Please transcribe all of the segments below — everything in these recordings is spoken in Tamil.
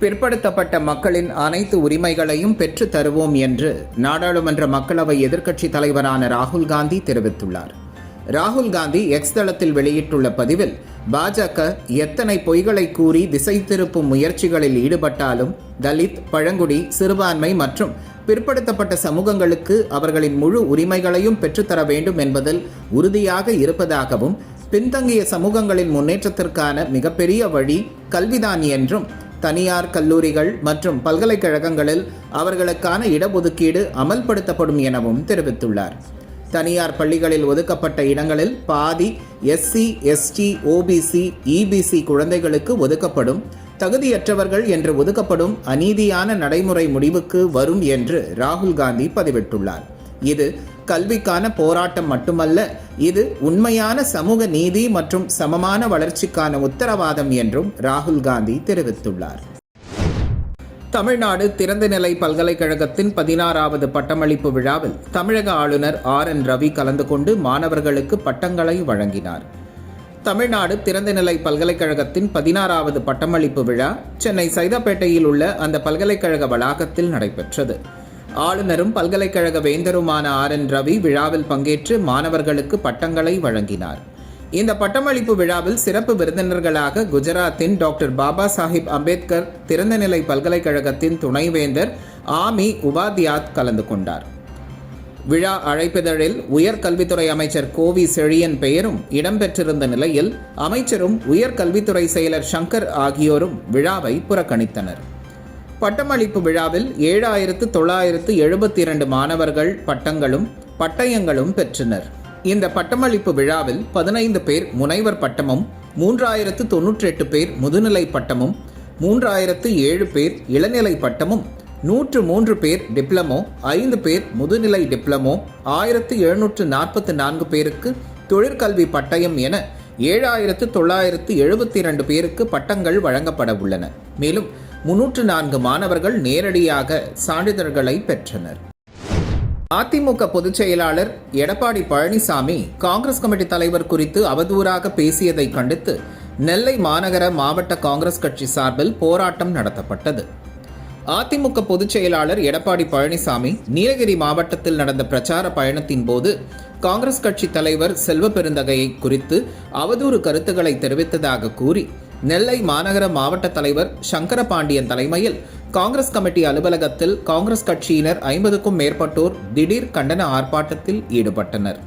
பிற்படுத்தப்பட்ட மக்களின் அனைத்து உரிமைகளையும் பெற்றுத் தருவோம் என்று நாடாளுமன்ற மக்களவை எதிர்க்கட்சித் தலைவரான ராகுல் காந்தி தெரிவித்துள்ளார். ராகுல் காந்தி எக்ஸ் தளத்தில் வெளியிட்டுள்ள பதிவில் பாஜக எத்தனை பொய்களை கூறி திசை திருப்பும் முயற்சிகளில் ஈடுபட்டாலும் தலித் பழங்குடி சிறுபான்மை மற்றும் பிற்படுத்தப்பட்ட சமூகங்களுக்கு அவர்களின் முழு உரிமைகளையும் பெற்றுத்தர வேண்டும் என்பதில் உறுதியாக இருப்பதாகவும் பின்தங்கிய சமூகங்களின் முன்னேற்றத்திற்கான மிகப்பெரிய வழி கல்விதான் என்றும் தனியார் கல்லூரிகள் மற்றும் பல்கலைக்கழகங்களில் அவர்களுக்கான இடஒதுக்கீடு அமல்படுத்தப்படும் எனவும் தெரிவித்துள்ளார். தனியார் பள்ளிகளில் ஒதுக்கப்பட்ட இடங்களில் பாதி எஸ்சி எஸ்டி ஓபிசி இபிசி குழந்தைகளுக்கு ஒதுக்கப்படும் தகுதியற்றவர்கள் என்று ஒதுக்கப்படும் அநீதியான நடைமுறை முடிவுக்கு வரும் என்று ராகுல் காந்தி பதிவிட்டுள்ளார். இது கல்விக்கான போராட்டம் மட்டுமல்ல இது உண்மையான சமூக நீதி மற்றும் சமமான வளர்ச்சிக்கான உத்தரவாதம் என்றும் ராகுல் காந்தி தெரிவித்துள்ளார். தமிழ்நாடு திறந்தநிலை பல்கலைக்கழகத்தின் பதினாறாவது பட்டமளிப்பு விழாவில் தமிழக ஆளுநர் ஆர் என் ரவி கலந்து கொண்டு மாணவர்களுக்கு பட்டங்களை வழங்கினார். தமிழ்நாடு திறந்தநிலை பல்கலைக்கழகத்தின் பதினாறாவது பட்டமளிப்பு விழா சென்னை சைதாப்பேட்டையில் உள்ள அந்த பல்கலைக்கழக வளாகத்தில் நடைபெற்றது. ஆளுநரும் பல்கலைக்கழக வேந்தருமான ஆர். என். ரவி விழாவில் பங்கேற்று மாணவர்களுக்கு பட்டங்களை வழங்கினார். இந்த பட்டமளிப்பு விழாவில் சிறப்பு விருந்தினர்களாக குஜராத்தின் டாக்டர் பாபா சாஹிப் அம்பேத்கர் திறந்தநிலை பல்கலைக்கழகத்தின் துணைவேந்தர் ஆமி உபாத்யாத் கலந்து கொண்டார். விழா அழைப்பிதழில் உயர்கல்வித்துறை அமைச்சர் கோவி செழியன் பெயரும் இடம்பெற்றிருந்த நிலையில் அமைச்சரும் உயர்கல்வித்துறை செயலர் சங்கர் ஆகியோரும் விழாவை புறக்கணித்தனர். பட்டமளிப்பு விழாவில் ஏழாயிரத்து தொள்ளாயிரத்து எழுபத்தி இரண்டு மாணவர்கள் பட்டங்களும் பட்டயங்களும் பெற்றனர். இந்த பட்டமளிப்பு விழாவில் பதினைந்து பேர் முனைவர் பட்டமும் மூன்றாயிரத்து தொன்னூற்றி எட்டு பேர் முதுநிலை பட்டமும் மூன்றாயிரத்து ஏழு பேர் இளநிலை பட்டமும் நூற்று மூன்று பேர் டிப்ளமோ ஐந்து பேர் முதுநிலை டிப்ளமோ ஆயிரத்து எழுநூற்று நாற்பத்து நான்கு பேருக்கு தொழிற்கல்வி பட்டயம் என ஏழாயிரத்து தொள்ளாயிரத்து எழுபத்தி இரண்டு பேருக்கு பட்டங்கள் வழங்கப்பட உள்ளன. மேலும் முன்னூற்று நான்கு மாணவர்கள் நேரடியாக சான்றிதழ்களை பெற்றனர். அதிமுக பொதுச் செயலாளர் எடப்பாடி பழனிசாமி காங்கிரஸ் கமிட்டி தலைவர் குறித்து அவதூறாக பேசியதை கண்டித்து நெல்லை மாநகர மாவட்ட காங்கிரஸ் கட்சி சார்பில் போராட்டம் நடத்தப்பட்டது. அதிமுக பொதுச் செயலாளர் எடப்பாடி பழனிசாமி நீலகிரி மாவட்டத்தில் நடந்த பிரச்சார பயணத்தின் போது காங்கிரஸ் கட்சி தலைவர் செல்வ பெருந்தகையை குறித்து அவதூறு கருத்துக்களை தெரிவித்ததாக கூறி நெல்லை மாநகர மாவட்ட தலைவர் சங்கரபாண்டியன் தலைமையில் காங்கிரஸ் கமிட்டி அலுவலகத்தில் காங்கிரஸ் கட்சியினர் ஐம்பதுக்கும் மேற்பட்டோர் திடீர் கண்டன ஆர்ப்பாட்டத்தில் ஈடுபட்டனர்.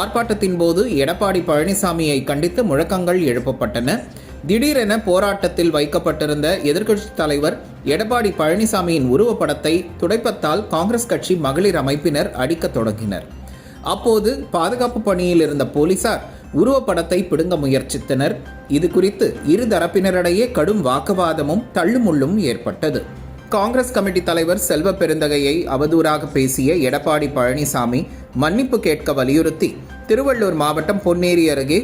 ஆர்ப்பாட்டத்தின் போது எடப்பாடி பழனிசாமியை கண்டித்து முழக்கங்கள் எழுப்பப்பட்டன. திடீரென போராட்டத்தில் வைக்கப்பட்டிருந்த எதிர்க்கட்சி தலைவர் எடப்பாடி பழனிசாமியின் உருவப்படத்தை துடைப்பத்தால் காங்கிரஸ் கட்சி மகளிர் அமைப்பினர் அடிக்கத் தொடங்கினர். அப்போது பாதுகாப்பு பணியில் இருந்த போலீசார் உருவப்படத்தை பிடுங்க முயற்சித்தனர். இது குறித்து இரு தரப்பினரிடையே கடும் வாக்குவாதமும் தள்ளுமுள்ளும் ஏற்பட்டது. காங்கிரஸ் கமிட்டி தலைவர் செல்வ பெருந்தகையை அவதூறாக பேசிய எடப்பாடி பழனிசாமி மன்னிப்பு கேட்க வலியுறுத்தி திருவள்ளூர் மாவட்டம் பொன்னேரி அருகே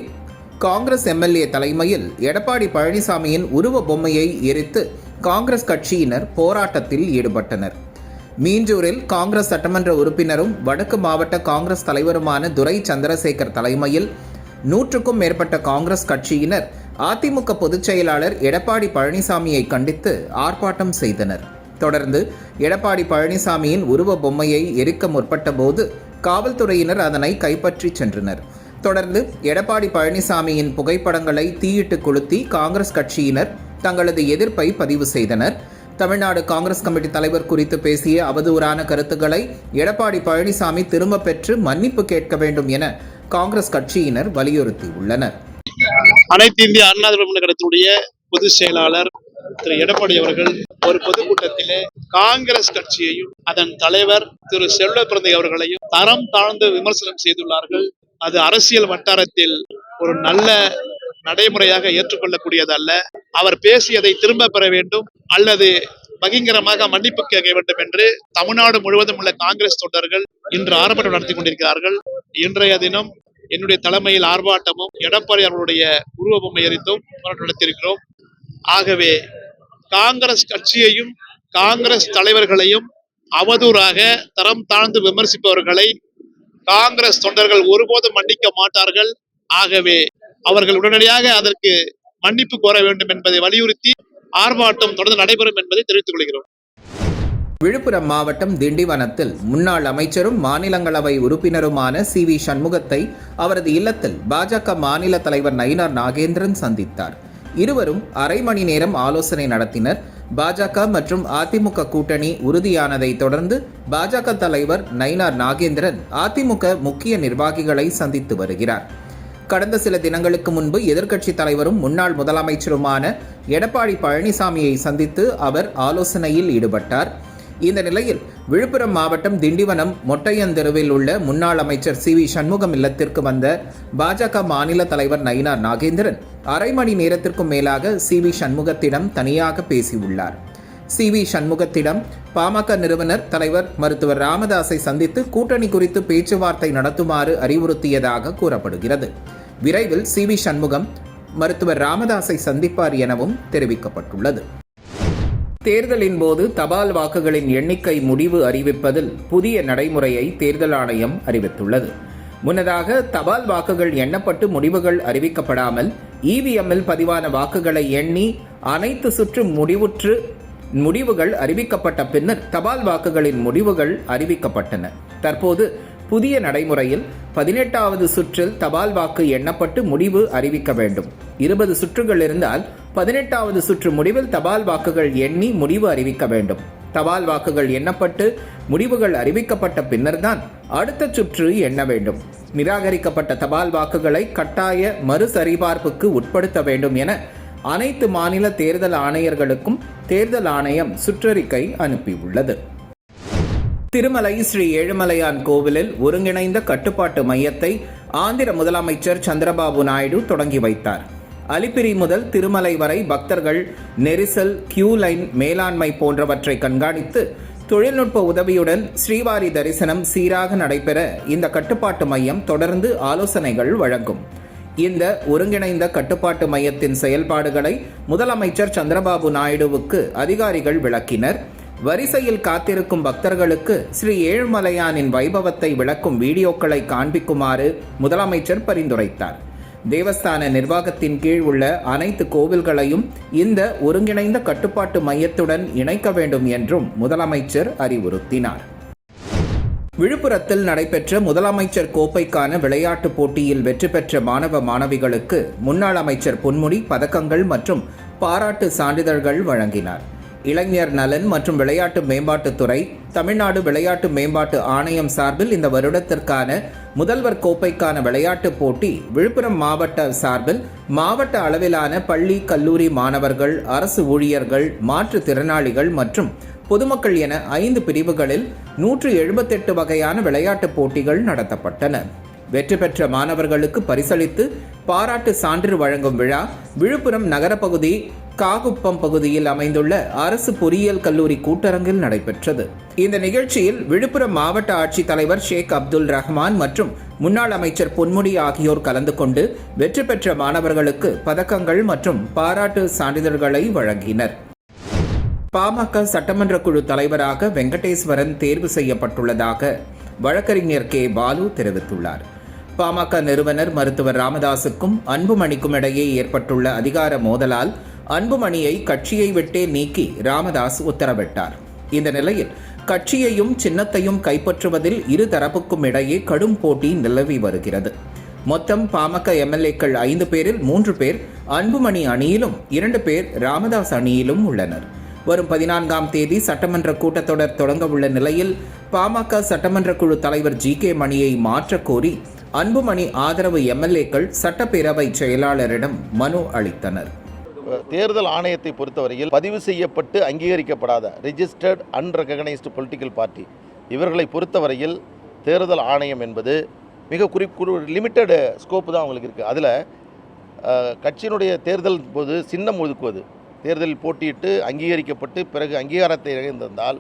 காங்கிரஸ் எம்எல்ஏ தலைமையில் எடப்பாடி பழனிசாமியின் உருவ பொம்மையை எரித்து காங்கிரஸ் கட்சியினர் போராட்டத்தில் ஈடுபட்டனர். மீஞ்சூரில் காங்கிரஸ் சட்டமன்ற உறுப்பினரும் வடக்கு மாவட்ட காங்கிரஸ் தலைவருமான துரை சந்திரசேகர் தலைமையில் நூற்றுக்கும் மேற்பட்ட காங்கிரஸ் கட்சியினர் அதிமுக பொதுச் செயலாளர் எடப்பாடி பழனிசாமியை கண்டித்து ஆர்ப்பாட்டம் செய்தனர். தொடர்ந்து எடப்பாடி பழனிசாமியின் உருவ பொம்மையை எரிக்க முற்பட்ட போது காவல்துறையினர் அதனை கைப்பற்றி சென்றனர். தொடர்ந்து எடப்பாடி பழனிசாமியின் புகைப்படங்களை தீயிட்டு கொளுத்தி காங்கிரஸ் கட்சியினர் தங்களது எதிர்ப்பை பதிவு செய்தனர். தமிழ்நாடு காங்கிரஸ் கமிட்டி தலைவர் குறித்து பேசிய அவதூறான கருத்துக்களை எடப்பாடி பழனிசாமி திரும்ப பெற்று மன்னிப்பு கேட்க வேண்டும் என காங்கிரஸ் கட்சியினர் வலியுறுத்தியுள்ளனர். அனைத்து இந்திய அண்ணா திராவிட கழகத்தினுடைய பொதுச் செயலாளர் திரு எடப்பாடி அவர்கள் ஒரு பொதுக்கூட்டத்திலே காங்கிரஸ் கட்சியையும் அதன் தலைவர் திரு செல்வ பிறந்தை அவர்களையும் தரம் தாழ்ந்து விமர்சனம் செய்துள்ளார்கள். அது அரசியல் வட்டாரத்தில் ஒரு நல்ல நடைமுறையாக ஏற்றுக்கொள்ளக்கூடியது அல்ல அவர் பேசியதை திரும்ப பெற வேண்டும் அல்லது பகிங்கரமாக மன்னிப்பு கேட்க வேண்டும் என்று தமிழ்நாடு முழுவதும் உள்ள காங்கிரஸ் தொண்டர்கள் இன்று ஆர்ப்பாட்டம் நடத்தி கொண்டிருக்கிறார்கள். இன்றைய தினம் என்னுடைய தலைமையில் ஆர்ப்பாட்டமும் எடப்பாடி அவர்களுடைய உருவ எரித்தும் போராட்டம் நடத்தியிருக்கிறோம். ஆகவே காங்கிரஸ் கட்சியையும் காங்கிரஸ் தலைவர்களையும் அவதூறாக தரம் தாழ்ந்து விமர்சிப்பவர்களை காங்கிரஸ் தொண்டர்கள் ஒருபோதும் மன்னிக்க மாட்டார்கள். ஆகவே அவர்கள் உடனடியாக அதற்கு மன்னிப்பு கோர வேண்டும் என்பதை வலியுறுத்தி ஆர்ப்பாட்டம் தொடர்ந்து நடைபெறும் என்பதை தெரிவித்துக் கொள்கிறோம். விழுப்புரம் மாவட்டம் திண்டிவனத்தில் முன்னாள் அமைச்சரும் மாநிலங்களவை உறுப்பினருமான சி வி சண்முகத்தை அவரது இல்லத்தில் பாஜக மாநில தலைவர் நயினார் நாகேந்திரன் சந்தித்தார். இருவரும் அரை மணி நேரம் ஆலோசனை நடத்தினர். பாஜக மற்றும் அதிமுக கூட்டணி உறுதியானதை தொடர்ந்து பாஜக தலைவர் நயினார் நாகேந்திரன் அதிமுக முக்கிய நிர்வாகிகளை சந்தித்து வருகிறார். கடந்த சில தினங்களுக்கு முன்பு எதிர்க்கட்சி தலைவரும் முன்னாள் முதலமைச்சருமான எடப்பாடி பழனிசாமியை சந்தித்து அவர் ஆலோசனையில் ஈடுபட்டார். இந்த நிலையில் விழுப்புரம் மாவட்டம் திண்டிவனம் மொட்டையந்தெருவில் உள்ள முன்னாள் அமைச்சர் சி வி சண்முகம் இல்லத்திற்கு வந்த பாஜக மாநில தலைவர் நயினார் நாகேந்திரன் அரை மணி நேரத்திற்கும் மேலாக சி வி சண்முகத்திடம் தனியாக பேசியுள்ளார். சி வி சண்முகத்திடம் பாமக நிறுவனர் தலைவர் மருத்துவர் ராமதாஸை சந்தித்து கூட்டணி குறித்து பேச்சுவார்த்தை நடத்துமாறு அறிவுறுத்தியதாக கூறப்படுகிறது. விரைவில் சி வி சண்முகம் மருத்துவர் ராமதாஸை சந்திப்பார் எனவும் தெரிவிக்கப்பட்டுள்ளது. தேர்தலின் போது தபால் வாக்குகளின் எண்ணிக்கை முடிவு அறிவிப்பதில் புதிய நடைமுறையை தேர்தல் ஆணையம் அறிவித்துள்ளது. முன்னதாக தபால் வாக்குகள் எண்ணப்பட்டு முடிவுகள் அறிவிக்கப்படாமல் இவிஎம்மில் பதிவான வாக்குகளை எண்ணி அனைத்து சுற்று முடிவுற்று முடிவுகள் அறிவிக்கப்பட்ட பின்னர் தபால் வாக்குகளின் முடிவுகள் அறிவிக்கப்பட்டன. தற்போது புதிய நடைமுறையில் பதினெட்டாவது சுற்றில் தபால் வாக்கு எண்ணப்பட்டு முடிவு அறிவிக்க வேண்டும். இருபது சுற்றுகள் இருந்தால் பதினெட்டாவது சுற்று முடிவில் தபால் வாக்குகள் எண்ணி முடிவு அறிவிக்க வேண்டும். தபால் வாக்குகள் எண்ணப்பட்டு முடிவுகள் அறிவிக்கப்பட்ட பின்னர்தான் அடுத்த சுற்று எண்ண வேண்டும். நிராகரிக்கப்பட்ட தபால் வாக்குகளை கட்டாய மறுசரிபார்ப்புக்கு உட்படுத்த வேண்டும் என அனைத்து மாநில தேர்தல் ஆணையர்களுக்கும் தேர்தல் ஆணையம் சுற்றறிக்கை அனுப்பியுள்ளது. திருமலை ஸ்ரீ ஏழுமலையான் கோவிலில் ஒருங்கிணைந்த கட்டுப்பாட்டு மையத்தை ஆந்திர முதலமைச்சர் சந்திரபாபு நாயுடு தொடங்கி வைத்தார். அலிப்பிரி முதல் திருமலை வரை பக்தர்கள் நெரிசல் கியூ லைன் மேலாண்மை போன்றவற்றை கண்காணித்து தொழில்நுட்ப உதவியுடன் ஸ்ரீவாரி தரிசனம் சீராக நடைபெற இந்த கட்டுப்பாட்டு மையம் தொடர்ந்து ஆலோசனைகள் வழங்கும். இந்த ஒருங்கிணைந்த கட்டுப்பாட்டு மையத்தின் செயல்பாடுகளை முதலமைச்சர் சந்திரபாபு நாயுடுவுக்கு அதிகாரிகள் விளக்கினர். வரிசையில் காத்திருக்கும் பக்தர்களுக்கு ஸ்ரீ ஏழுமலையானின் வைபவத்தை விளக்கும் வீடியோக்களை காண்பிக்குமாறு முதலமைச்சர் பரிந்துரைத்தார். தேவஸ்தான நிர்வாகத்தின் கீழ் உள்ள அனைத்து கோவில்களையும் இந்த ஒருங்கிணைந்த கட்டுப்பாட்டு மையத்துடன் இணைக்க வேண்டும் என்றும் முதலமைச்சர் அறிவுறுத்தினார். விழுப்புரத்தில் நடைபெற்ற முதலமைச்சர் கோப்பைக்கான விளையாட்டுப் போட்டியில் வெற்றி பெற்ற மாணவ மாணவிகளுக்கு முன்னாள் அமைச்சர் பொன்முடி பதக்கங்கள் மற்றும் பாராட்டு சான்றிதழ்கள் வழங்கினார். இளைஞர் நலன் மற்றும் விளையாட்டு மேம்பாட்டுத்துறை தமிழ்நாடு விளையாட்டு மேம்பாட்டு ஆணையம் சார்பில் இந்த வருடத்திற்கான முதல்வர் கோப்பைக்கான விளையாட்டுப் போட்டி விழுப்புரம் மாவட்ட சார்பில் மாவட்ட அளவிலான பள்ளி கல்லூரி மாணவர்கள் அரசு ஊழியர்கள் மாற்றுத்திறனாளிகள் மற்றும் பொதுமக்கள் என ஐந்து பிரிவுகளில் நூற்று எழுபத்தெட்டு வகையான விளையாட்டுப் போட்டிகள் நடத்தப்பட்டன. வெற்றி பெற்ற மாணவர்களுக்கு பரிசளித்து பாராட்டு சான்று வழங்கும் விழா விழுப்புரம் நகரப்பகுதி காகுப்பம் பகுதியில் அமைந்துள்ள அரசு பொறியியல் கல்லூரி கூட்டரங்கில் நடைபெற்றது. இந்த நிகழ்ச்சியில் விழுப்புரம் மாவட்ட ஆட்சித்தலைவர் ஷேக் அப்துல் ரஹ்மான் மற்றும் முன்னாள் அமைச்சர் பொன்முடி ஆகியோர் கலந்து கொண்டு வெற்றி பெற்ற மாணவர்களுக்கு பதக்கங்கள் மற்றும் பாராட்டு சான்றிதழ்களை வழங்கினர். பாமக சட்டமன்ற குழு தலைவராக வெங்கடேஸ்வரன் தேர்வு செய்யப்பட்டுள்ளதாக வழக்கறிஞர் கே. பாலு தெரிவித்துள்ளார். பாமக நிறுவனர் மருத்துவர் ராமதாசுக்கும் அன்புமணிக்கும் இடையே ஏற்பட்டுள்ள அதிகார மோதலால் அன்புமணியை கட்சியை விட்டே நீக்கி ராமதாஸ் உத்தரவிட்டார். இந்த நிலையில் கட்சியையும் சின்னத்தையும் கைப்பற்றுவதில் இரு தரப்புக்கும் இடையே கடும் போட்டி நிலவி வருகிறது. மொத்தம் பாமக எம்எல்ஏக்கள் ஐந்து பேரில் மூன்று பேர் அன்புமணி அணியிலும் இரண்டு பேர் ராமதாஸ் அணியிலும் உள்ளனர். வரும் பதினான்காம் தேதி சட்டமன்ற கூட்டத்தொடர் தொடங்க உள்ள நிலையில் பாமக சட்டமன்ற குழு தலைவர் ஜி கே மணியை மாற்றக் கோரி அன்புமணி ஆதரவு எம்எல்ஏக்கள் சட்டப்பேரவை செயலாளரிடம் மனு அளித்தனர். தேர்தல் ஆணையத்தை பொறுத்தவரையில் பதிவு செய்யப்பட்டு அங்கீகரிக்கப்படாத ரிஜிஸ்டர்ட் அன்ரெகனைஸ்டு பொலிட்டிக்கல் பார்ட்டி இவர்களை பொறுத்தவரையில் தேர்தல் ஆணையம் என்பது மிக குறிப்பு லிமிட்டடு ஸ்கோப்பு தான் அவங்களுக்கு இருக்குது அதில் கட்சியினுடைய தேர்தல் போது சின்னம் ஒதுக்குவது. தேர்தலில் போட்டியிட்டு அங்கீகரிக்கப்பட்டு பிறகு அங்கீகாரத்தை இழந்திருந்தால்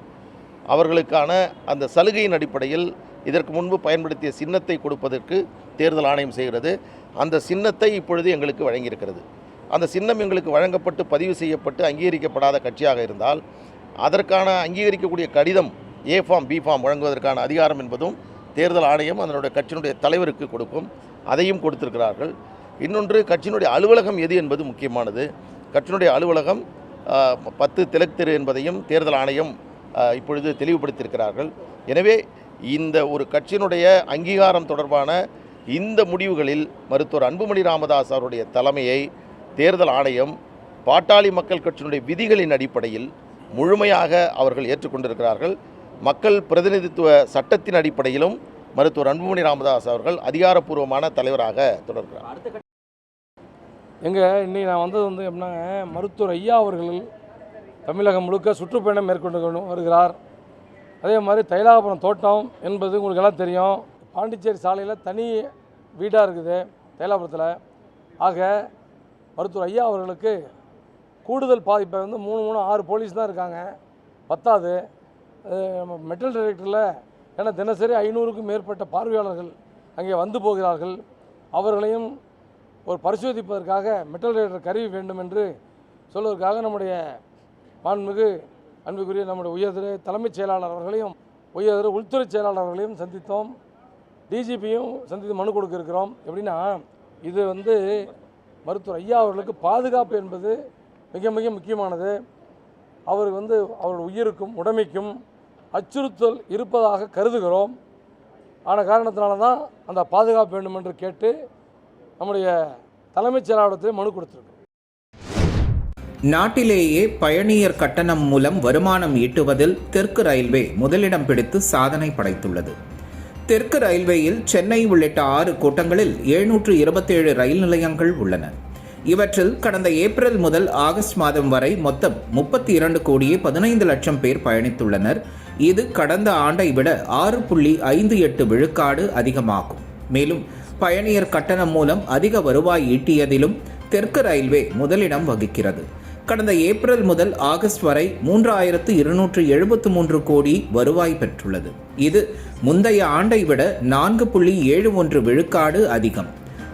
அவர்களுக்கான அந்த சலுகையின் அடிப்படையில் இதற்கு முன்பு பயன்படுத்திய சின்னத்தை கொடுப்பதற்கு தேர்தல் ஆணையம் செய்கிறது. அந்த சின்னத்தை இப்பொழுது எங்களுக்கு வழங்கியிருக்கிறது. அந்த சின்னம் எங்களுக்கு வழங்கப்பட்டு பதிவு செய்யப்பட்டு அங்கீகரிக்கப்படாத கட்சியாக இருந்தால் அதற்கான அங்கீகரிக்கக்கூடிய கடிதம் ஏ ஃபார்ம் பி ஃபார்ம் வழங்குவதற்கான அதிகாரம் என்பதும் தேர்தல் ஆணையம் அதனுடைய கட்சியினுடைய தலைவருக்கு கொடுக்கும். அதையும் கொடுத்திருக்கிறார்கள். இன்னொன்று கட்சியினுடைய அலுவலகம் எது என்பது முக்கியமானது. கட்சியினுடைய அலுவலகம் பத்து திலக் தெரு என்பதையும் தேர்தல் ஆணையம் இப்பொழுது தெளிவுபடுத்தியிருக்கிறார்கள். எனவே இந்த ஒரு கட்சியினுடைய அங்கீகாரம் தொடர்பான இந்த முடிவுகளில் மருத்துவர் அன்புமணி ராமதாஸ் அவருடைய தலைமையை தேர்தல் ஆணையம் பாட்டாளி மக்கள் கட்சியினுடைய விதிகளின் அடிப்படையில் முழுமையாக அவர்கள் ஏற்றுக்கொண்டிருக்கிறார்கள். மக்கள் பிரதிநிதித்துவ சட்டத்தின் அடிப்படையிலும் மருத்துவர் அன்புமணி ராமதாஸ் அவர்கள் அதிகாரப்பூர்வமான தலைவராக தொடர்கிறார். எங்க இன்னைக்கு நான் வந்தது வந்து எப்படின்னாங்க மருத்துவர் ஐயா அவர்கள் தமிழகம் முழுக்க சுற்றுப்பயணம் மேற்கொண்டு வருகிறார். அதே மாதிரி தைலாபுரம் தோட்டம் என்பது உங்களுக்கு எல்லாம் தெரியும். பாண்டிச்சேரி சாலையில் தனி வீடாக இருக்குது தைலாபுரத்தில். ஆக மருத்துவர் ஐயா அவர்களுக்கு கூடுதல் பாதிப்பை வந்து மூணு மூணு ஆறு போலீஸ் தான் இருக்காங்க. பத்தாது. நம்ம மெட்டல் டிரெக்டரில் ஏன்னா தினசரி ஐநூறுக்கும் மேற்பட்ட பார்வையாளர்கள் அங்கே வந்து போகிறார்கள். அவர்களையும் ஒரு பரிசோதிப்பதற்காக மெட்டல் டிரெக்டர் கருவி வேண்டும் என்று சொல்வதற்காக நம்முடைய மாண்புமிகு அன்புக்குரிய நம்முடைய உயர்திரு தலைமைச் செயலாளர் அவர்களையும் உயர்திரு உள்துறை செயலாளர் அவர்களையும் சந்தித்தோம். டிஜிபியும் சந்தித்து மனு கொடுக்க இருக்கிறோம். எப்படின்னா இது வந்து மருத்துவர் ஐயா அவர்களுக்கு பாதுகாப்பு என்பது மிக மிக முக்கியமானது. அவர் வந்து அவருடைய உயிருக்கும் உடைமைக்கும் அச்சுறுத்தல் இருப்பதாக கருதுகிறோம். ஆன காரணத்தினால தான் அந்த பாதுகாப்பு வேண்டும் என்று கேட்டு நம்முடைய தலைமைச் செயலாளரத்தில் மனு கொடுத்துருக்கோம் நாட்டிலேயே பயணியர் கட்டணம் மூலம் வருமானம் ஈட்டுவதில் தெற்கு ரயில்வே முதலிடம் பிடித்து சாதனை படைத்துள்ளது. தெற்கு ரயில்வேயில் சென்னை உள்ளிட்ட ஆறு கூட்டங்களில் எழுநூற்று இருபத்தேழு ரயில் நிலையங்கள் உள்ளன. இவற்றில் கடந்த ஏப்ரல் முதல் ஆகஸ்ட் மாதம் வரை மொத்தம் முப்பத்தி இரண்டு கோடியே பதினைந்து லட்சம் பேர் பயணித்துள்ளனர். இது கடந்த ஆண்டை விட ஆறு புள்ளி ஐந்து எட்டு விழுக்காடு அதிகமாகும். மேலும் பயணியர் கட்டணம் மூலம் அதிக வருவாய் ஈட்டியதிலும் தெற்கு ரயில்வே முதலிடம் வகிக்கிறது. கடந்த ஏப்ரல் முதல் ஆகஸ்ட் வரை மூன்றாயிரத்து இருநூற்று எழுபத்து மூன்று கோடி வருவாய் பெற்றுள்ளது. இது முந்தைய ஆண்டை விட நான்கு புள்ளி ஏழு ஒன்று விழுக்காடு அதிகம்.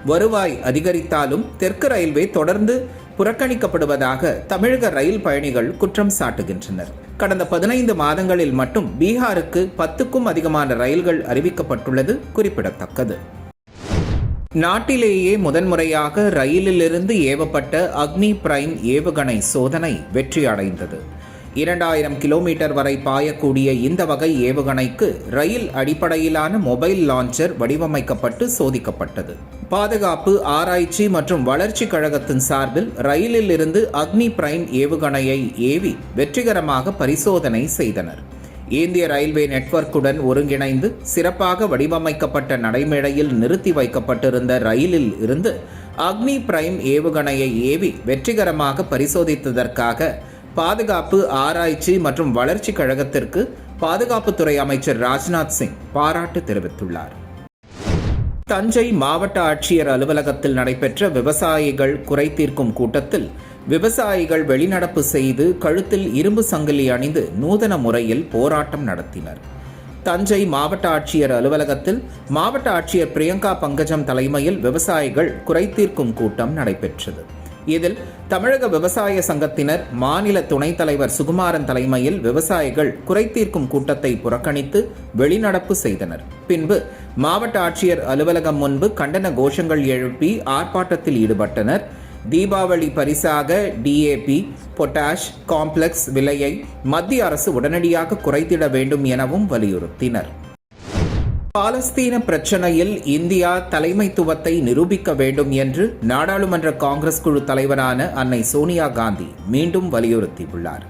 வருவாய் அதிகரித்தாலும் தெற்கு ரயில்வே தொடர்ந்து புறக்கணிக்கப்படுவதாக தமிழக ரயில் பயணிகள் குற்றம் சாட்டுகின்றனர். கடந்த பதினைந்து மாதங்களில் மட்டும் பீகாருக்கு பத்துக்கும் அதிகமான ரயில்கள் அறிவிக்கப்பட்டுள்ளது குறிப்பிடத்தக்கது. நாட்டிலேயே முதன்முறையாக ரயிலிலிருந்து ஏவப்பட்ட அக்னி பிரைம் ஏவுகணை சோதனை வெற்றி அடைந்தது இரண்டாயிரம் கிலோமீட்டர் வரை பாயக்கூடிய இந்த வகை ஏவுகணைக்கு ரயில் அடிப்படையிலான மொபைல் லான்ச்சர் வடிவமைக்கப்பட்டு சோதிக்கப்பட்டது. பாதுகாப்பு ஆராய்ச்சி மற்றும் வளர்ச்சி கழகத்தின் சார்பில் ரயிலில் இருந்து அக்னி பிரைம் ஏவுகணையை ஏவி வெற்றிகரமாக பரிசோதனை செய்தனர். இந்திய ரயில்வே நெட்வொர்க்குடன் ஒருங்கிணைந்து சிறப்பாக வடிவமைக்கப்பட்ட நடைமேடையில் நிறுத்தி வைக்கப்பட்டிருந்த ரயிலில் இருந்து அக்னி பிரைம் ஏவுகணையை ஏவி வெற்றிகரமாக பரிசோதித்ததற்காக பாதுகாப்பு ஆராய்ச்சி மற்றும் வளர்ச்சி கழகத்திற்கு பாதுகாப்புத்துறை அமைச்சர் ராஜ்நாத் சிங் பாராட்டு தெரிவித்துள்ளார். தஞ்சை மாவட்ட ஆட்சியர் அலுவலகத்தில் நடைபெற்ற விவசாயிகள் குறை தீர்க்கும் கூட்டத்தில் விவசாயிகள் வெளிநடப்பு செய்து கழுத்தில் இரும்பு சங்கிலி அணிந்து நூதன முறையில் போராட்டம் நடத்தினர். தஞ்சை மாவட்ட ஆட்சியர் அலுவலகத்தில் மாவட்ட ஆட்சியர் பிரியங்கா பங்கஜம் தலைமையில் விவசாயிகள் குறைதீர்க்கும் கூட்டம் நடைபெற்றது. இதில் தமிழக விவசாய சங்கத்தினர் மாநில துணைத் தலைவர் சுகுமாரன் தலைமையில் விவசாயிகள் குறைதீர்க்கும் கூட்டத்தை புறக்கணித்து வெளிநடப்பு செய்தனர். பின்பு மாவட்ட ஆட்சியர் அலுவலகம் முன்பு கண்டன கோஷங்கள் எழுப்பி ஆர்ப்பாட்டத்தில் ஈடுபட்டனர். தீபாவளி பரிசாக டிஏபி பொட்டாஷ் காம்ப்ளெக்ஸ் விலையை மத்திய அரசு உடனடியாக குறைத்திட வேண்டும் எனவும் வலியுறுத்தினர். பாலஸ்தீன பிரச்சனையில் இந்தியா தலைமைத்துவத்தை நிரூபிக்க வேண்டும் என்று நாடாளுமன்ற காங்கிரஸ் குழு தலைவரான அன்னை சோனியா காந்தி மீண்டும் வலியுறுத்தியுள்ளார்.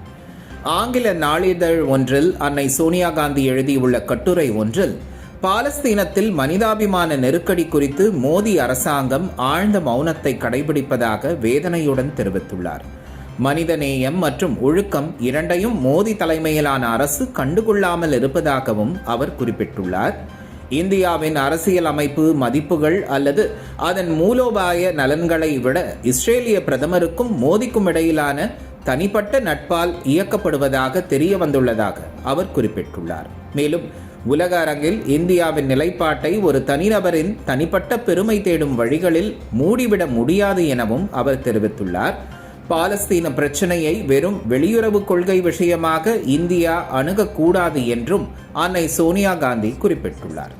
ஆங்கில நாளிதழ் ஒன்றில் அன்னை சோனியா காந்தி எழுதியுள்ள கட்டுரை ஒன்றில் பாலஸ்தீனத்தில் மனிதாபிமான நெருக்கடி குறித்து மோடி அரசாங்கம் ஆழ்ந்த மௌனத்தை கடைபிடிப்பதாக வேதனையுடன் தெரிவித்துள்ளார். மனிதநேயம் மற்றும் ஒழுக்கம் இரண்டையும் மோடி தலைமையிலான அரசு கண்டுகொள்ளாமல் இருப்பதாகவும் அவர் குறிப்பிட்டுள்ளார். இந்தியாவின் அரசியல் அமைப்பு மதிப்புகள் அல்லது அதன் மூலோபாய நலன்களை விட இஸ்ரேலிய பிரதமருக்கும் மோதிக்கும் இடையிலான தனிப்பட்ட நட்பால் இயக்கப்படுவதாக தெரிய வந்துள்ளதாக அவர் குறிப்பிட்டுள்ளார். மேலும் உலக அரங்கில் இந்தியாவின் நிலைப்பாட்டை ஒரு தனிநபரின் தனிப்பட்ட பெருமை தேடும் வழிகளில் மூடிவிட முடியாது எனவும் அவர் தெரிவித்துள்ளார். பாலஸ்தீன பிரச்சனையை வெறும் வெளியுறவு கொள்கை விஷயமாக இந்தியா அணுகக்கூடாது என்றும் அன்னை சோனியா காந்தி குறிப்பிட்டுள்ளார்.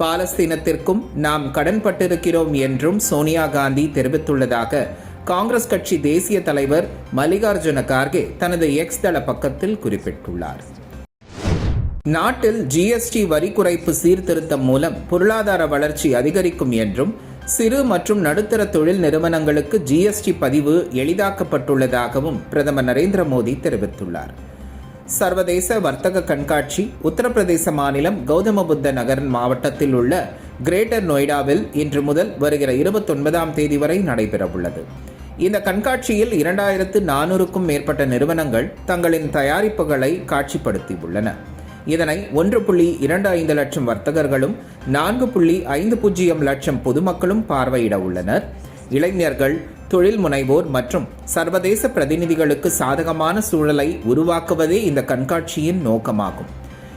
பாலஸ்தீனத்திற்கும் நாம் கடன்பட்டிருக்கிறோம் என்றும் சோனியா காந்தி தெரிவித்துள்ளதாக காங்கிரஸ் கட்சி தேசிய தலைவர் மல்லிகார்ஜுன கார்கே தனது எக்ஸ் தள பக்கத்தில் குறிப்பிட்டுள்ளார். நாட்டில் ஜிஎஸ்டி வரி குறைப்பு சீர்திருத்தம் மூலம் பொருளாதார வளர்ச்சி அதிகரிக்கும் என்றும் சிறு மற்றும் நடுத்தர தொழில் நிறுவனங்களுக்கு ஜிஎஸ்டி பதிவு எளிதாக்கப்பட்டுள்ளதாகவும் பிரதமர் நரேந்திர மோடி தெரிவித்துள்ளார். சர்வதேச வர்த்தக கண்காட்சி உத்தரப்பிரதேச மாநிலம் கௌதம புத்த நகர் மாவட்டத்தில் உள்ள கிரேட்டர் நொய்டாவில் இன்று முதல் வருகிற இருபத்தொன்பதாம் தேதி வரை நடைபெறவுள்ளது. இந்த கண்காட்சியில் இரண்டாயிரத்து நானூறுக்கும் மேற்பட்ட நிறுவனங்கள் தங்களின் தயாரிப்புகளை காட்சிப்படுத்தியுள்ளன. இதனை ஒன்று புள்ளி இரண்டு ஐந்து லட்சம் வர்த்தகர்களும் நான்கு புள்ளி ஐந்து பூஜ்ஜியம் லட்சம் பொதுமக்களும் பார்வையிட உள்ளனர். இளைஞர்கள் தொழில் முனைவோர் மற்றும் சர்வதேச பிரதிநிதிகளுக்கு சாதகமான சூழலை உருவாக்குவதே இந்த கண்காட்சியின் நோக்கமாகும்.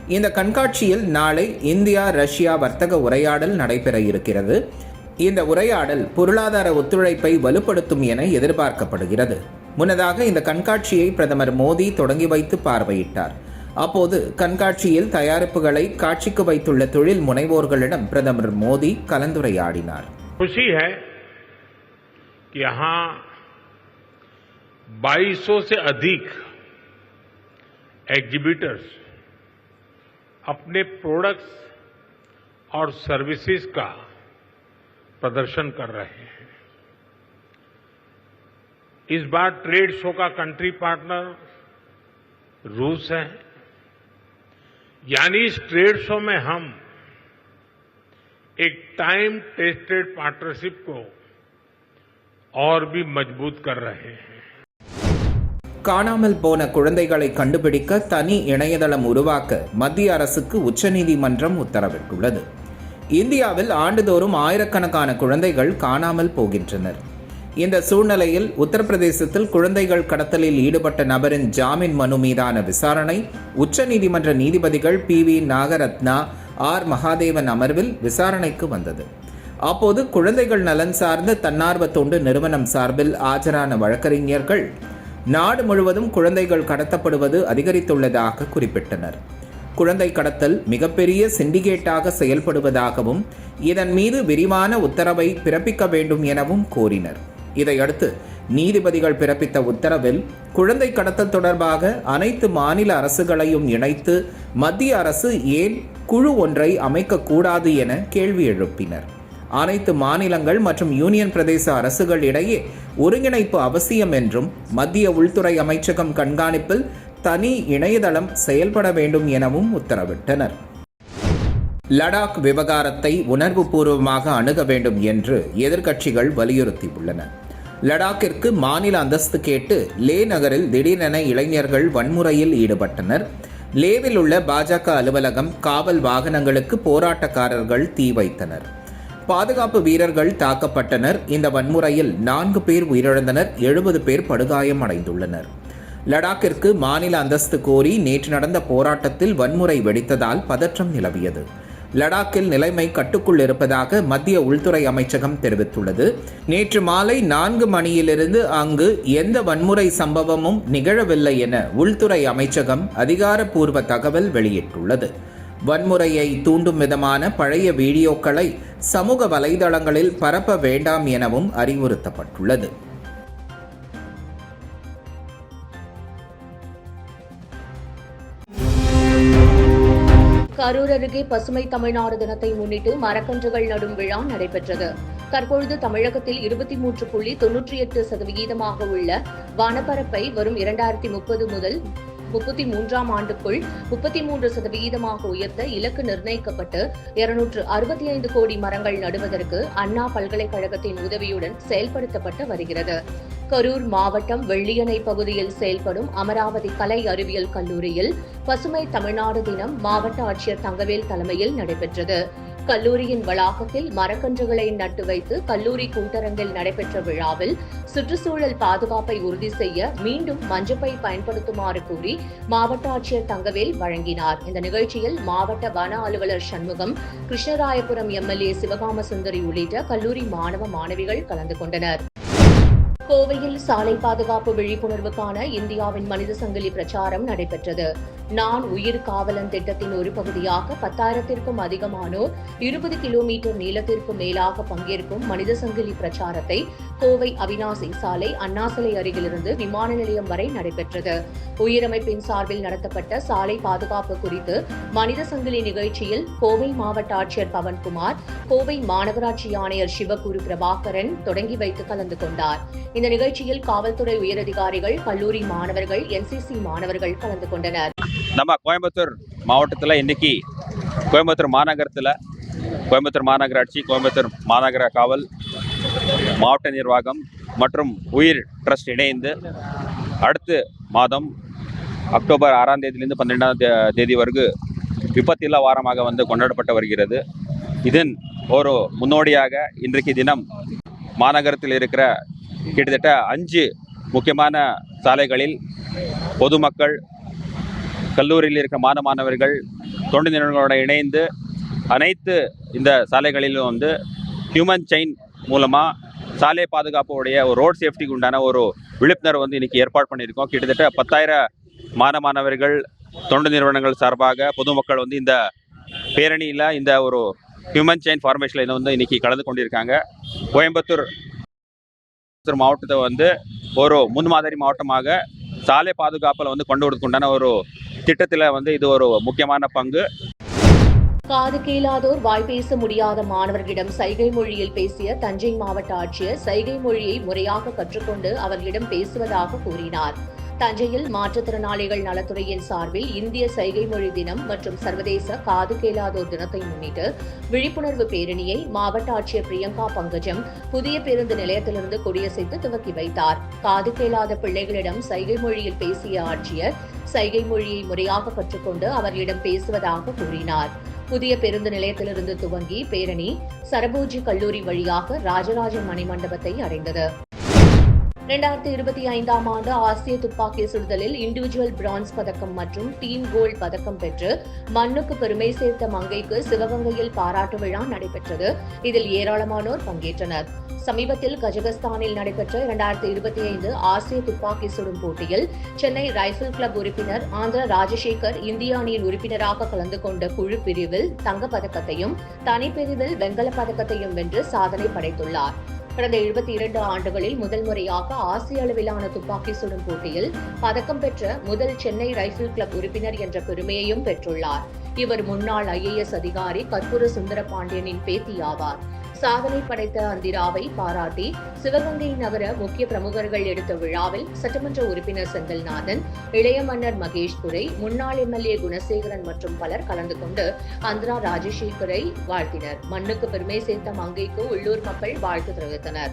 இந்த கண்காட்சியில் நாளை இந்தியா ரஷ்யா வர்த்தக உரையாடல் நடைபெற இருக்கிறது. இந்த உரையாடல் பொருளாதார ஒத்துழைப்பை வலுப்படுத்தும் என எதிர்பார்க்கப்படுகிறது. முன்னதாக இந்த கண்காட்சியை பிரதமர் மோடி தொடங்கி வைத்து பார்வையிட்டார். அப்போது கண்காட்சியில் தயாரிப்புகளை காட்சிக்கு வைத்துள்ள தொழில் முனைவோர்களிடம் பிரதமர் மோடி கலந்துரையாடினார் खुशी है कि यहां 2200 से अधिक एग्जीबिटर्स अपने प्रोडक्ट्स और सर्विसेज का प्रदर्शन कर रहे हैं इस बार ट्रेड शो का कंट्री पार्टनर रूस है यानी इस ट्रेड शो में हम एक टाइम टेस्टेड पार्टनरशिप को और भी मजबूत कर रहे हैं காணாமல் போன குழந்தைகளை கண்டுபிடிக்க தனி இணையதளம் உருவாக்க மத்திய அரசுக்கு உச்சநீதிமன்றம் உத்தரவிட்டுள்ளது இந்தியாவில் ஆண்டுதோறும் ஆயிரக்கணக்கான குழந்தைகள் காணாமல் போகின்றனர் இந்த சூழ்நிலையில் உத்தரப்பிரதேசத்தில் குழந்தைகள் கடத்தலில் ஈடுபட்ட நபரின் ஜாமீன் மனு மீதான விசாரணை உச்சநீதிமன்ற நீதிபதிகள் B V Nagarathna R. Mahadevan அமர்வில் விசாரணைக்கு வந்தது. அப்போது குழந்தைகள் நலன் சார்ந்த தன்னார்வ தொண்டு நிறுவனம் சார்பில் ஆஜரான வழக்கறிஞர்கள் நாடு முழுவதும் குழந்தைகள் கடத்தப்படுவது அதிகரித்துள்ளதாக குறிப்பிட்டனர். குழந்தை கடத்தல் மிகப்பெரிய சிண்டிகேட்டாக செயல்படுவதாகவும் இதன் மீது விரிவான உத்தரவை பிறப்பிக்க வேண்டும் எனவும் கோரினர். இதையடுத்து நீதிபதிகள் பிறப்பித்த உத்தரவில் குழந்தை கடத்தல் தொடர்பாக அனைத்து மாநில அரசுகளையும் இணைத்து மத்திய அரசு ஏன் குழு ஒன்றை அமைக்கக்கூடாது என கேள்வி எழுப்பினர். அனைத்து மாநிலங்கள் மற்றும் யூனியன் பிரதேச அரசுகள் இடையே ஒருங்கிணைப்பு அவசியம் என்றும் மத்திய உள்துறை அமைச்சகம் கண்காணிப்பில் தனி இணையதளம் செயல்பட வேண்டும் எனவும் உத்தரவிட்டனர். லடாக் விவகாரத்தை உணர்வுபூர்வமாக அணுக வேண்டும் என்று எதிர்க்கட்சிகள் வலியுறுத்தியுள்ளன. லடாக்கிற்கு மாநில அந்தஸ்து கேட்டு லே நகரில் திடீரென இளைஞர்கள் வன்முறையில் ஈடுபட்டனர். லேவில் உள்ள பாஜக அலுவலகம் காவல் வாகனங்களுக்கு போராட்டக்காரர்கள் தீ வைத்தனர். பாதுகாப்பு வீரர்கள் தாக்கப்பட்டனர். இந்த வன்முறையில் நான்கு பேர் உயிரிழந்தனர். எழுபது பேர் படுகாயம் அடைந்துள்ளனர் லடாக்கிற்கு மாநில அந்தஸ்து கோரி நேற்று நடந்த போராட்டத்தில் வன்முறை வெடித்ததால் பதற்றம் நிலவியது. லடாக்கில் நிலைமை கட்டுக்குள் இருப்பதாக மத்திய உள்துறை அமைச்சகம் தெரிவித்துள்ளது. நேற்று மாலை நான்கு மணியிலிருந்து அங்கு எந்த வன்முறை சம்பவமும் நிகழவில்லை என உள்துறை அமைச்சகம் அதிகாரப்பூர்வ தகவல் வெளியிட்டுள்ளது. வன்முறையை தூண்டும் விதமான பழைய வீடியோக்களை சமூக வலைதளங்களில் பரப்ப வேண்டாம் எனவும் அறிவுறுத்தப்பட்டுள்ளது. கரூர் அருகே பசுமை தமிழ்நாடு தினத்தை முன்னிட்டு மரக்கன்றுகள் நடும் விழா நடைபெற்றது. தற்பொழுது தமிழகத்தில் இருபத்தி மூன்று புள்ளி தொன்னூற்றி எட்டு சதவிகிதமாக உள்ள வனப்பரப்பை வரும் இரண்டாயிரத்தி முப்பது முதல் முப்பத்தி மூன்றாம் ஆண்டுக்குள் முப்பத்தி மூன்று சதவிகிதமாக உயர்த்த இலக்கு நிர்ணயிக்கப்பட்டு இருநூற்று அறுபத்தி ஐந்து கோடி மரங்கள் நடுவதற்கு அண்ணா பல்கலைக்கழகத்தின் உதவியுடன் செயல்படுத்தப்பட்டு வருகிறது. கரூர் மாவட்டம் வெள்ளியணை பகுதியில் செயல்படும் அமராவதி கலை அறிவியல் கல்லூரியில் பசுமை தமிழ்நாடு தினம் மாவட்ட ஆட்சியர் தங்கவேல் தலைமையில் நடைபெற்றது. கல்லூரியின் வளாகத்தில் மரக்கன்றுகளை நட்டு வைத்து கல்லூரி கூட்டரங்கில் நடைபெற்ற விழாவில் சுற்றுச்சூழல் பாதுகாப்பை உறுதி செய்ய மீண்டும் மஞ்சப்பை பயன்படுத்துமாறு கூறி மாவட்ட ஆட்சியர் தங்கவேல் வழங்கினார். இந்த நிகழ்ச்சியில் மாவட்ட வன அலுவலர் சண்முகம் கிருஷ்ணராயபுரம் எம்எல்ஏ சிவகாம சுந்தரி உள்ளிட்ட கல்லூரி மாணவ மாணவிகள் கலந்து கொண்டனர். கோவையில் சாலை பாதுகாப்பு விழிப்புணர்வுக்கான இந்தியாவின் மனித சங்கிலி பிரச்சாரம் நடைபெற்றது. நான் உயிர் காவலன் திட்டத்தின் ஒரு பகுதியாக பத்தாயிரத்திற்கும் அதிகமானோர் இருபது கிலோமீட்டர் நீளத்திற்கும் மேலாக பங்கேற்கும் மனித சங்கிலி பிரச்சாரத்தை கோவை அவினாசி சாலை அண்ணாசிலை அருகிலிருந்து விமான நிலையம் வரை நடைபெற்றது. உயிரமைப்பின் சார்பில் நடத்தப்பட்ட சாலை பாதுகாப்பு குறித்து மனித சங்கிலி நிகழ்ச்சியில் கோவை மாவட்ட ஆட்சியர் பவன்குமார் கோவை மாநகராட்சி ஆணையர் சிவகுரு பிரபாகரன் தொடங்கி வைத்து கலந்து கொண்டார். இந்த நிகழ்ச்சியில் காவல்துறை உயரதிகாரிகள் கல்லூரி மாணவர்கள் என்சிசி மாணவர்கள் கலந்து கொண்டனர். நம்ம கோயம்புத்தூர் மாவட்டத்தில் இன்னைக்கு கோயம்புத்தூர் மாநகரத்தில் கோயம்புத்தூர் மாநகராட்சி கோயம்புத்தூர் மாநகர காவல் மாவட்ட நிர்வாகம் மற்றும் உயிர் ட்ரஸ்ட் இணைந்து அடுத்த மாதம் அக்டோபர் ஆறாம் தேதியிலிருந்து பன்னிரெண்டாம் தேதி வரைக்கும் விபத்தில்லா வாரமாக வந்து கொண்டாடப்பட்டு வருகிறது. இதன் ஒரு முன்னோடியாக இன்றைக்கு தினம் மாநகரத்தில் இருக்கிற கிட்டத்தட்ட அஞ்சு முக்கியமான சாலைகளில் பொதுமக்கள் கல்லூரியில் இருக்க மாணவ மாணவர்கள் தொண்டு நிறுவனங்களோட இணைந்து அனைத்து இந்த சாலைகளிலும் வந்து ஹியூமன் செயின் மூலமாக சாலை பாதுகாப்புடைய ஒரு ரோட் சேஃப்டிக்கு உண்டான ஒரு விழிப்புணர்வு வந்து இன்றைக்கி ஏற்பாடு பண்ணியிருக்கோம். கிட்டத்தட்ட பத்தாயிரம் மாணவ மாணவர்கள் தொண்டு நிறுவனங்கள் சார்பாக பொதுமக்கள் வந்து இந்த பேரணியில் இந்த ஒரு ஹியூமன் செயின் ஃபார்மேஷனில் வந்து இன்றைக்கி கலந்து கொண்டிருக்காங்க. கோயம்புத்தூர் மாவட்டத்தை வந்து ஒரு முன்மாதிரி மாவட்டமாக சாலை பாதுகாப்பில் வந்து கொண்டு வரதுக்கு ஒரு திட்டத்தில் வந்து இது ஒரு முக்கியமான பங்கு. காது கேளாதோர் வாய் பேச முடியாத மாணவர்களிடம் சைகை மொழியில் பேசிய தஞ்சை மாவட்ட ஆட்சியர் சைகை மொழியை முறையாக கற்றுக்கொண்டு அவர்களிடம் பேசுவதாக கூறினார். தஞ்சையில் மாற்றுத்திறனாளிகள் நலத்துறையின் சார்பில் இந்திய சைகை மொழி தினம் மற்றும் சர்வதேச காது கேளாதோர் தினத்தை முன்னிட்டு விழிப்புணர்வு பேரணியை மாவட்ட ஆட்சியர் பிரியங்கா பங்கஜம் புதிய பேருந்து நிலையத்திலிருந்து கொடியசைத்து துவக்கி வைத்தார். காது கேளாத பிள்ளைகளிடம் சைகை மொழியில் பேசிய ஆட்சியர் சைகை மொழியை முறையாக கற்றுக்கொண்டு அவர்களிடம் பேசுவதாக கூறினார். புதிய பேருந்து நிலையத்திலிருந்து துவங்கி பேரணி சரபோஜி கல்லூரி வழியாக ராஜராஜன் மணிமண்டபத்தை அடைந்தது. இரண்டாயிரத்தி இருபத்தி ஐந்தாம் ஆண்டு ஆசிய துப்பாக்கி சுடுதலில் இண்டிவிஜுவல் பிரான்ஸ் பதக்கம் மற்றும் டீம் கோல்ட் பதக்கம் பெற்று மண்ணுக்கு பெருமை சேர்த்த மங்கைக்கு சிவகங்கையில் பாராட்டு விழா நடைபெற்றது. இதில் ஏராளமானோர் பங்கேற்றனர். சமீபத்தில் கஜகஸ்தானில் நடைபெற்ற இரண்டாயிரத்தி இருபத்தி ஐந்து ஆசிய துப்பாக்கி சுடும் போட்டியில் சென்னை ரைபிள் கிளப் உறுப்பினர் ஆந்திர ராஜசேகர் இந்திய அணியின் உறுப்பினராக கலந்து கொண்ட குழு பிரிவில் தங்கப் பதக்கத்தையும் தனிப்பிரிவில் வெண்கலப் பதக்கத்தையும் வென்று சாதனை படைத்துள்ளார். கடந்த எழுபத்தி இரண்டு ஆண்டுகளில் முதல் முறையாக ஆசிய அளவிலான துப்பாக்கி சுடும் போட்டியில் பதக்கம் பெற்ற முதல் சென்னை ரைபிள் கிளப் உறுப்பினர் என்ற பெருமையையும் பெற்றுள்ளார். இவர் முன்னாள் ஐஏஎஸ் அதிகாரி கற்பூர சுந்தர பாண்டியனின் பேத்தி ஆவார் சாதனை படைத்த அந்திராவை பாராட்டி சிவகங்கை நகர முக்கிய பிரமுகர்கள் எடுத்த விழாவில் சட்டமன்ற உறுப்பினர் செந்தில்நாதன் இளைய மன்னர் மகேஷ் துரை முன்னாள் எம்எல்ஏ குணசேகரன் மற்றும் பலர் கலந்து கொண்டு அந்திரா ராஜசேகரை வாழ்த்தினர். மண்ணுக்கு பெருமை சேர்த்த மங்கைக்கு உள்ளூர் மக்கள் வாழ்த்து தெரிவித்தனர்.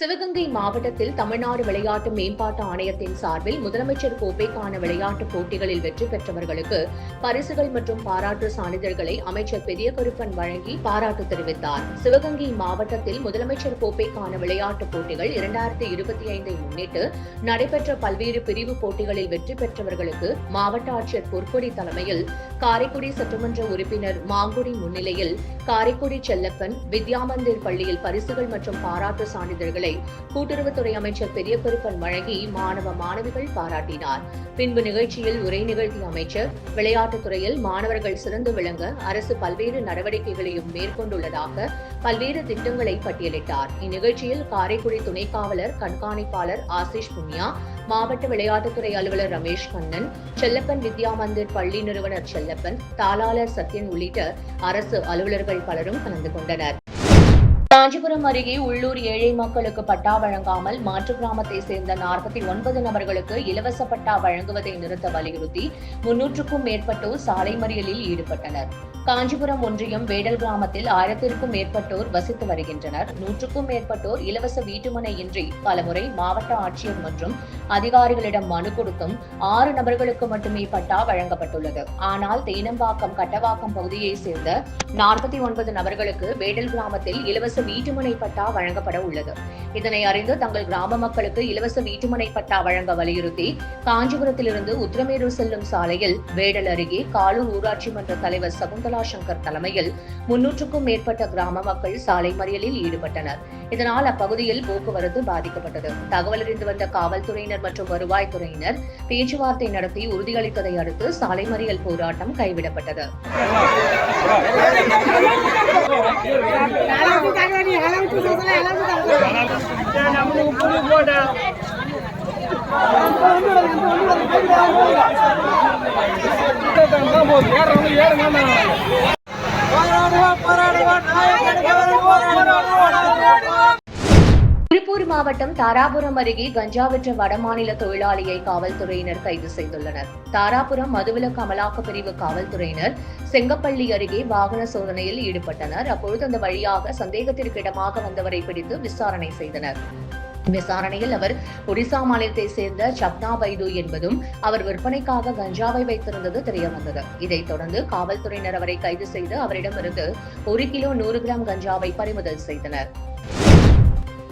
சிவகங்கை மாவட்டத்தில் தமிழ்நாடு விளையாட்டு மேம்பாட்டு ஆணையத்தின் சார்பில் முதலமைச்சர் கோப்பைக்கான விளையாட்டுப் போட்டிகளில் வெற்றி பெற்றவர்களுக்கு பரிசுகள் மற்றும் பாராட்டு சான்றிதழ்களை அமைச்சர் பெரிய கருப்பன் வழங்கி பாராட்டு தெரிவித்தார். சிவகங்கை மாவட்டத்தில் முதலமைச்சர் கோப்பைக்கான விளையாட்டுப் போட்டிகள் இரண்டாயிரத்தி இருபத்தி ஐந்தை முன்னிட்டு நடைபெற்ற பல்வேறு பிரிவு போட்டிகளில் வெற்றி பெற்றவர்களுக்கு மாவட்ட ஆட்சியர் பொற்கொடி தலைமையில் காரைக்குடி சட்டமன்ற உறுப்பினர் மாங்குடி முன்னிலையில் காரைக்குடி செல்லப்பன் வித்யாமந்திர் பள்ளியில் பரிசுகள் மற்றும் பாராட்டு சான்றிதழ்களை கூட்டுறவுத்துறை அமைச்சர் பெரிய பெருப்பன் வழங்கி மாணவ மாணவிகள் பாராட்டினார். பின்பு நிகழ்ச்சியில் உரை நிகழ்த்திய அமைச்சர் விளையாட்டுத் துறையில் மாணவர்கள் சிறந்து விளங்க அரசு பல்வேறு நடவடிக்கைகளையும் மேற்கொண்டுள்ளதாக பல்வேறு திட்டங்களை பட்டியலிட்டார். இந்நிகழ்ச்சியில் காரைக்குடி துணை காவலர் கண்காணிப்பாளர் ஆசிஷ் புனியா மாவட்ட விளையாட்டுத்துறை அலுவலர் ரமேஷ் கண்ணன் செல்லப்பன் வித்யா மந்திர் பள்ளி நிறுவனர் செல்லப்பன் தாளாளர் சத்யன் உள்ளிட்ட அரசு அலுவலர்கள் பலரும் கலந்து கொண்டனர். காஞ்சிபுரம் அருகே உள்ளூர் ஏழை மக்களுக்கு பட்டா வழங்காமல் மாற்று கிராமத்தை சேர்ந்த நாற்பத்தி ஒன்பது நபர்களுக்கு இலவச பட்டா வழங்குவதை நிறுத்த வலியுறுத்தி முன்னூற்றுக்கும் மேற்பட்டோர் சாலை மறியலில் ஈடுபட்டனர். காஞ்சிபுரம் ஒன்றியம் வேடல் கிராமத்தில் ஆயிரத்திற்கும் மேற்பட்டோர் வசித்து வருகின்றனர். நூற்றுக்கும் மேற்பட்டோர் இலவச வீட்டுமனை இன்றி பலமுறை மாவட்ட ஆட்சியர் மற்றும் அதிகாரிகளிடம் மனு கொடுத்தும் ஆறு நபர்களுக்கு மட்டுமே பட்டா வழங்கப்பட்டுள்ளது. ஆனால் தேனம்பாக்கம் கட்டவாக்கம் பகுதியைச் சேர்ந்த நாற்பத்தி ஒன்பது நபர்களுக்கு வேடல் கிராமத்தில் இலவச வீட்டுமனை பட்டா வழங்கப்பட உள்ளது. இதனை அறிந்து தங்கள் கிராம மக்களுக்கு இலவச வீட்டுமனை பட்டா வழங்க வலியுறுத்தி காஞ்சிபுரத்திலிருந்து உத்திரமேரூர் செல்லும் சாலையில் வேடல் அருகே காலூர் ஊராட்சி மன்ற தலைவர் சகுந்தலா சங்கர் தலைமையில் முன்னூற்றுக்கும் மேற்பட்ட கிராம மக்கள் சாலை மறியலில் ஈடுபட்டனர். இதனால் அப்பகுதியில் போக்குவரத்து பாதிக்கப்பட்டது. தகவல் அறிந்து வந்த காவல்துறையினர் மற்றும் வருவாய்த்துறையினர் பேச்சுவார்த்தை நடத்தி உறுதியளித்ததை அடுத்து சாலை மறியல் போராட்டம் கைவிடப்பட்டது. திருப்பூர் மாவட்டம் தாராபுரம் அருகே கஞ்சா விற்ற வடமாநில தொழிலாளியை காவல்துறையினர் கைது செய்துள்ளனர். தாராபுரம் மதுவிலக்கு அமலாக்க பிரிவு காவல்துறையினர் செங்கப்பள்ளி அருகே வாகன சோதனையில் ஈடுபட்டனர். அப்பொழுது அந்த வழியாக சந்தேகத்திற்கிடமாக வந்தவரை பிடித்து விசாரணை செய்தனர். விசாரணையில் அவர் ஒடிசா மாநிலத்தை சேர்ந்த சப்னா பைது என்பதும் அவர் விற்பனைக்காக கஞ்சாவை வைத்திருந்தது தெரியவந்தது. இதைத் தொடர்ந்து காவல்துறையினர் அவரை கைது செய்து அவரிடமிருந்து ஒரு கிலோ நூறு கிராம் கஞ்சாவை பறிமுதல் செய்தனர்.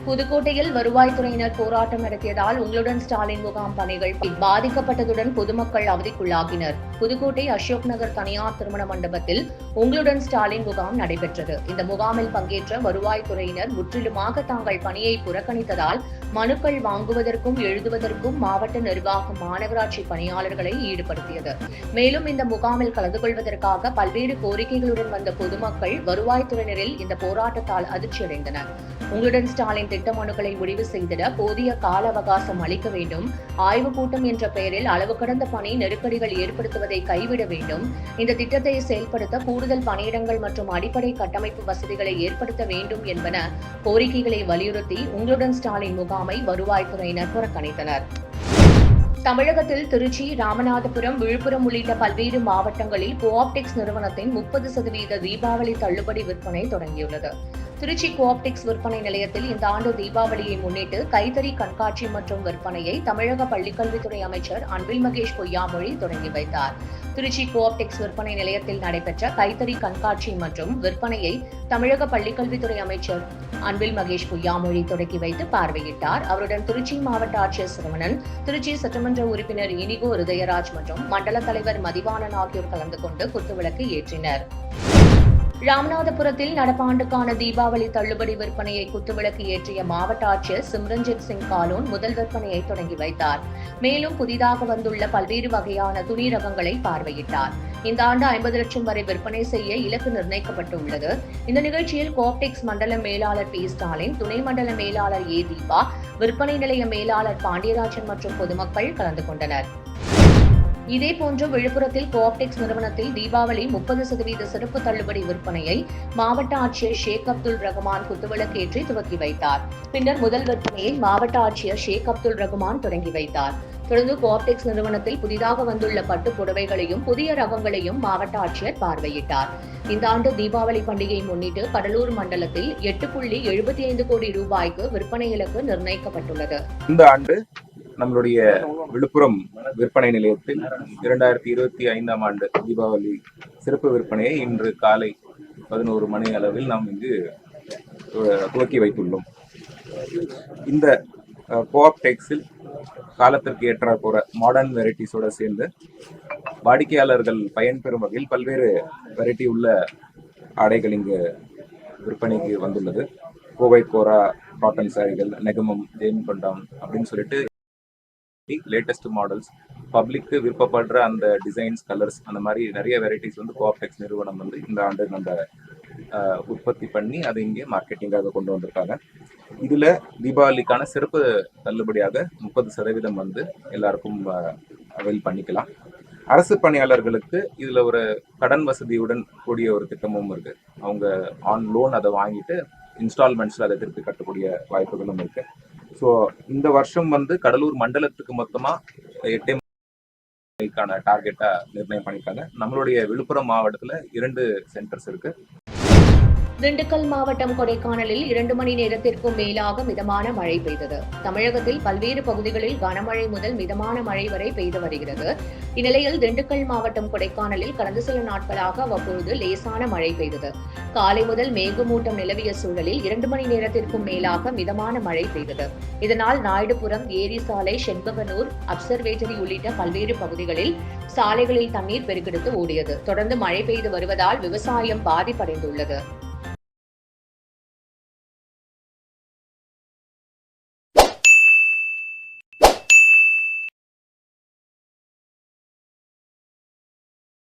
புதுக்கோட்டையில் வருவாய்த்துறையினர் போராட்டம் நடத்தியதால் உங்களுடன் ஸ்டாலின் முகாம் பணிகள் பாதிக்கப்பட்டதுடன் பொதுமக்கள் அவதிக்குள்ளாகினர். புதுக்கோட்டை அசோக் நகர் தனியார் திருமண மண்டபத்தில் உங்களுடன் ஸ்டாலின் முகாம் நடைபெற்றது. இந்த முகாமில் பங்கேற்ற வருவாய்த்துறையினர் முற்றிலுமாக தாங்கள் பணியை புறக்கணித்ததால் மனுக்கள் வாங்குவதற்கும் எழுதுவதற்கும் மாவட்ட நிர்வாகம் மாநகராட்சி பணியாளர்களை ஈடுபடுத்தியது. மேலும் இந்த முகாமில் கலந்து கொள்வதற்காக பல்வேறு கோரிக்கைகளுடன் வந்த பொதுமக்கள் வருவாய்த்துறையினரில் இந்த போராட்டத்தால் அதிர்ச்சியடைந்தனர். உங்களுடன் ஸ்டாலின் திட்ட மனுக்களை முடிவு செய்திட போதிய கால அவகாசம் அளிக்க வேண்டும். ஆய்வுக் கூட்டம் என்ற பெயரில் அளவு கடந்த பணி நெருக்கடிகள் ஏற்படுத்துவதை கைவிட வேண்டும். இந்த திட்டத்தை செயல்படுத்த கூடுதல் பணியிடங்கள் மற்றும் அடிப்படை கட்டமைப்பு வசதிகளை ஏற்படுத்த வேண்டும் என்பன கோரிக்கைகளை வலியுறுத்தி உங்களுடன் ஸ்டாலின் முகாமை வருவாய்த்துறையினர் புறக்கணித்தனர். தமிழகத்தில் திருச்சி ராமநாதபுரம் விழுப்புரம் உள்ளிட்ட பல்வேறு மாவட்டங்களில் கோஆப்டெக்ஸ் நிறுவனத்தின் முப்பது சதவீத தீபாவளி தள்ளுபடி விற்பனை தொடங்கியுள்ளது. திருச்சி கோஆப்டிக்ஸ் விற்பனை நிலையத்தில் இந்த ஆண்டு தீபாவளியை முன்னிட்டு கைத்தறி கண்காட்சி மற்றும் விற்பனையை தமிழக பள்ளிக்கல்வித்துறை அமைச்சர் அன்பில் மகேஷ் பொய்யாமொழி தொடங்கி வைத்தார். திருச்சி கோஆப்டெக்ஸ் விற்பனை நிலையத்தில் நடைபெற்ற கைத்தறி கண்காட்சி மற்றும் விற்பனையை தமிழக பள்ளிக்கல்வித்துறை அமைச்சர் அன்பில் மகேஷ் பொய்யாமொழி தொடங்கி வைத்து பார்வையிட்டார். அவருடன் திருச்சி மாவட்ட ஆட்சியர் சிறுவனன் திருச்சி சட்டமன்ற உறுப்பினர் இனிகோ ஹிருதயராஜ் மற்றும் மண்டல தலைவர் மதிவாணன் ஆகியோர் கலந்து கொண்டு குத்துவிளக்கு ஏற்றினர். ராமநாதபுரத்தில் நடப்பாண்டுக்கான தீபாவளி தள்ளுபடி விற்பனையை குத்துவிளக்கு ஏற்றிய மாவட்ட ஆட்சியர் சிம்ரன்ஜித் சிங் காலோன் முதல் விற்பனையை தொடங்கி வைத்தார். மேலும் புதிதாக வந்துள்ள பல்வேறு வகையான துணி ரகங்களை பார்வையிட்டார். இந்த ஆண்டு ஐம்பது லட்சம் வரை விற்பனை செய்ய இலக்கு நிர்ணயிக்கப்பட்டுள்ளது. இந்த நிகழ்ச்சியில் கோப்டெக்ஸ் மண்டல மேலாளர் பி. ஸ்டாலின் துணை மண்டல மேலாளர் ஏ. தீபா விற்பனை நிலைய மேலாளர் பாண்டியராஜன் மற்றும் பொதுமக்கள் கலந்து கொண்டனர். இதேபோன்று விழுப்புரத்தில் கோஆப்டெக்ஸ் நிறுவனத்தில் தீபாவளி முப்பது சதவீத சிறப்பு தள்ளுபடி விற்பனையை மாவட்ட ஆட்சியர் ஷேக் அப்துல் ரகுமான் குத்துவிளக்கேற்றி துவக்கி வைத்தார். பின்னர் முதல் விற்பனையை மாவட்ட ஆட்சியர் ஷேக் அப்துல் ரகுமான் தொடங்கி வைத்தார். தொடர்ந்து கோஆப்டெக்ஸ் நிறுவனத்தில் புதிதாக வந்துள்ள பட்டு புடவைகளையும் புதிய ரகங்களையும் மாவட்ட ஆட்சியர் பார்வையிட்டார். இந்த ஆண்டு தீபாவளி பண்டிகையை முன்னிட்டு கடலூர் மண்டலத்தில் எட்டு புள்ளி எழுபத்தி ஐந்து கோடி ரூபாய்க்கு விற்பனை இலக்கு நிர்ணயிக்கப்பட்டுள்ளது. இந்த ஆண்டு நம்மளுடைய விழுப்புரம் விற்பனை நிலையத்தில் இரண்டாயிரத்தி இருபத்தி ஐந்தாம் ஆண்டு தீபாவளி சிறப்பு விற்பனையை இன்று காலை பதினோரு மணி அளவில் நாம் இங்கு துவக்கி வைத்துள்ளோம். இந்த கோஆப் டெக்ஸில் காலத்திற்கு ஏற்ற போற மாடர்ன் வெரைட்டிஸோட சேர்ந்து வாடிக்கையாளர்கள் பயன்பெறும் வகையில் பல்வேறு வெரைட்டி உள்ள ஆடைகள் இங்கு விற்பனைக்கு வந்துள்ளது. கோவை கோரா காட்டன் சாரிகள் நெகமம் ஜெயின் அப்படின்னு சொல்லிட்டு லேட்டஸ்ட் மாடல்ஸ் பப்ளிக்கு விருப்பப்படுற அந்த டிசைன்ஸ் கலர்ஸ் அந்த மாதிரி நிறைய வெரைட்டிஸ் வந்து கோஆப்டெக்ஸ் நிறுவனம் வந்து இந்த ஆண்டு நம்ம உற்பத்தி பண்ணி அதை இங்கே மார்க்கெட்டிங்காக கொண்டு வந்திருக்காங்க. இதில் தீபாவளிக்கான சிறப்பு தள்ளுபடியாக முப்பது சதவீதம் வந்து எல்லாருக்கும் அவைல் பண்ணிக்கலாம். அரசு பணியாளர்களுக்கு இதில் ஒரு கடன் வசதியுடன் கூடிய ஒரு திட்டமும் இருக்குது அவங்க ஆன் லோன் அதை வாங்கிட்டு இன்ஸ்டால்மெண்ட்ஸ்ல அதை திருப்பி கட்டக்கூடிய வாய்ப்புகளும் இருக்கு. ஸோ இந்த வருஷம் வந்து கடலூர் மண்டலத்துக்கு மொத்தமா எட்டே க்கான டார்கெட்டா நிர்ணயம் பண்ணிருக்காங்க நம்மளுடைய விழுப்புரம் மாவட்டத்துல இரண்டு சென்டர்ஸ் இருக்கு. திண்டுக்கல் மாவட்டம் கொடைக்கானலில் இரண்டு மணி நேரத்திற்கும் மேலாக மிதமான மழை பெய்தது. தமிழகத்தில் பல்வேறு பகுதிகளில் கனமழை முதல் மிதமான மழை வரை பெய்து வருகிறது. இந்நிலையில் திண்டுக்கல் மாவட்டம் கொடைக்கானலில் கடந்த சில நாட்களாக அவ்வப்பொழுது லேசான மழை பெய்தது. காலை முதல் மேகமூட்டம் நிலவிய சூழலில் இரண்டு மணி நேரத்திற்கும் மேலாக மிதமான மழை பெய்தது. இதனால் நாயுடுபுரம் ஏரி சாலை செண்பகனூர் அப்சர்வேட்டரி உள்ளிட்ட பல்வேறு பகுதிகளில் சாலைகளில் தண்ணீர் பெருக்கெடுத்து ஓடியது. தொடர்ந்து மழை பெய்து வருவதால் விவசாயம் பாதிப்படைந்துள்ளது.